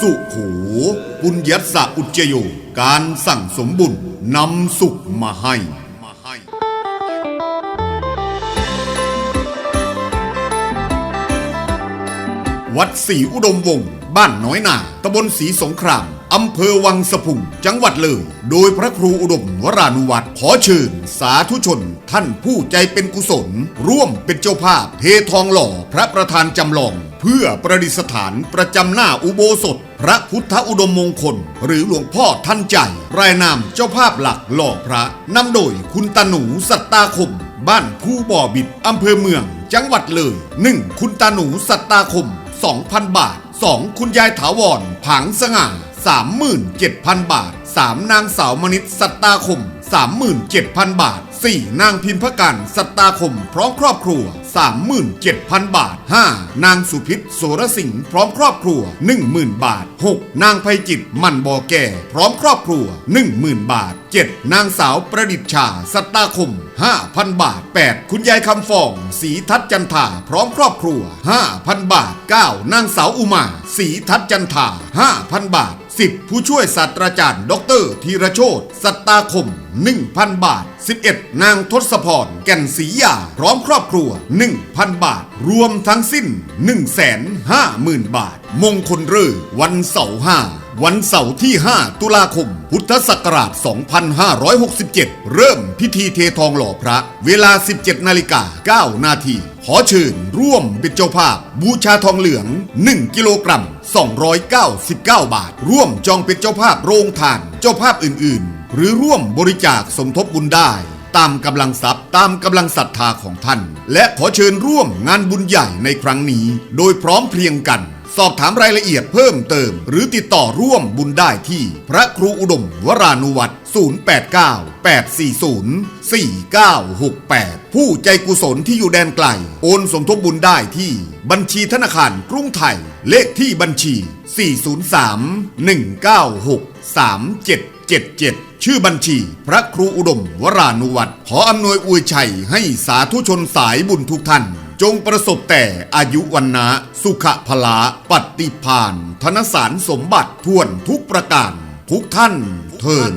สุขูปุญญัสสะอุจจโย การสั่งสมบุญนำสุขมาให้วัดศรีอุดมวงศ์บ้านน้อยนาตำบลศรีสงครามอำเภอวังสะพุง จังหวัดเลยโดยพระครูอุดมวรานุวัตรขอเชิญ สาธุชน ท่านผู้ใจเป็นกุศล ร่วมเป็นเจ้าภาพเททองหล่อพระประธานจำลอง พื่อประดิษฐานประจำหน้าอุโบสถ พระพุทธอุดมมงคล หรือหลวงพ่อท่านใจ รายนามเจ้าภาพหลักหล่อพระนำโดยคุณตาหนูสัตตาคม บ้านผู้บ่อบิดอำเภอเมือง จังหวัดเลย 1. คุณตาหนูสัตตาคม 2,000 บาท 2. คุณยายถาวรผังสง่า37,000 บาท 3. นางสาวมณิตสัตตาคม 37,000 บาท 4. นางพิมพการสัตตาคม พร้อมครอบครัว 37,000 บาท 5. นางสุพิษโสรสิงห์พร้อมครอบครัว 10,000 บาท 6. นางไพจิตมันบอแก่ พร้อมครอบครัว 10,000 บาท 7. นางสาวประดิษชา สัตตาคม 5,000 บาท 8. คุณยายคำฟองศรีทัศจันทาพร้อมครอบครัว 5,000 บาท 9. นางสาวอุมาศรีทัศจันทา 5,000 บาท 10. ผู้ช่วยศาสตราจารย์ ดรธีรโชตสัตตาคม 1,000 บาท 11. นางทศพร แก่นศรียา พร้อมครอบครัว 1,000 บาท รวมทั้งสิ้น 150,000 บาท มงคลเรือวันเสาร์ห้าวันเสาร์ที่ 5 ตุลาคม พุทธศักราช 2567 เริ่มพิธีเททองหล่อพระ เวลา 17 นาฬิกา 9 นาที ขอเชิญร่วมเป็นเจ้าภาพ บูชาทองเหลือง 1 กิโลกรัม 299 บาท ร่วมจองเป็นเจ้าภาพโรงทาน เจ้าภาพอื่นๆ หรือร่วมบริจาคสมทบบุญได้ ตามกำลังทรัพย์ตามกำลังศรัทธาของท่าน และขอเชิญร่วมงานบุญใหญ่ในครั้งนี้ โดยพร้อมเพรียงกัน สอบถามรายละเอียดเพิ่มเติม หรือติดต่อร่วมบุญได้ที่ พระครูอุดมวรานุวัตร089 840 4968 ผู้ใจกุศลที่อยู่แดนไกล โอนสมทบบุญได้ที่ บัญชีธนาคารกรุงไทย เลขที่บัญชี 403 196 3777ชื่อบัญชี พระครูอุดม วรานุวัตรขออำนวยอวยชัยให้สาธุชนสายบุญทุกท่าน จงประสบแต่อายุวันนะสุขพละปฏิพานธนสารสมบัติทวนทุกประการทุกท่านเทิน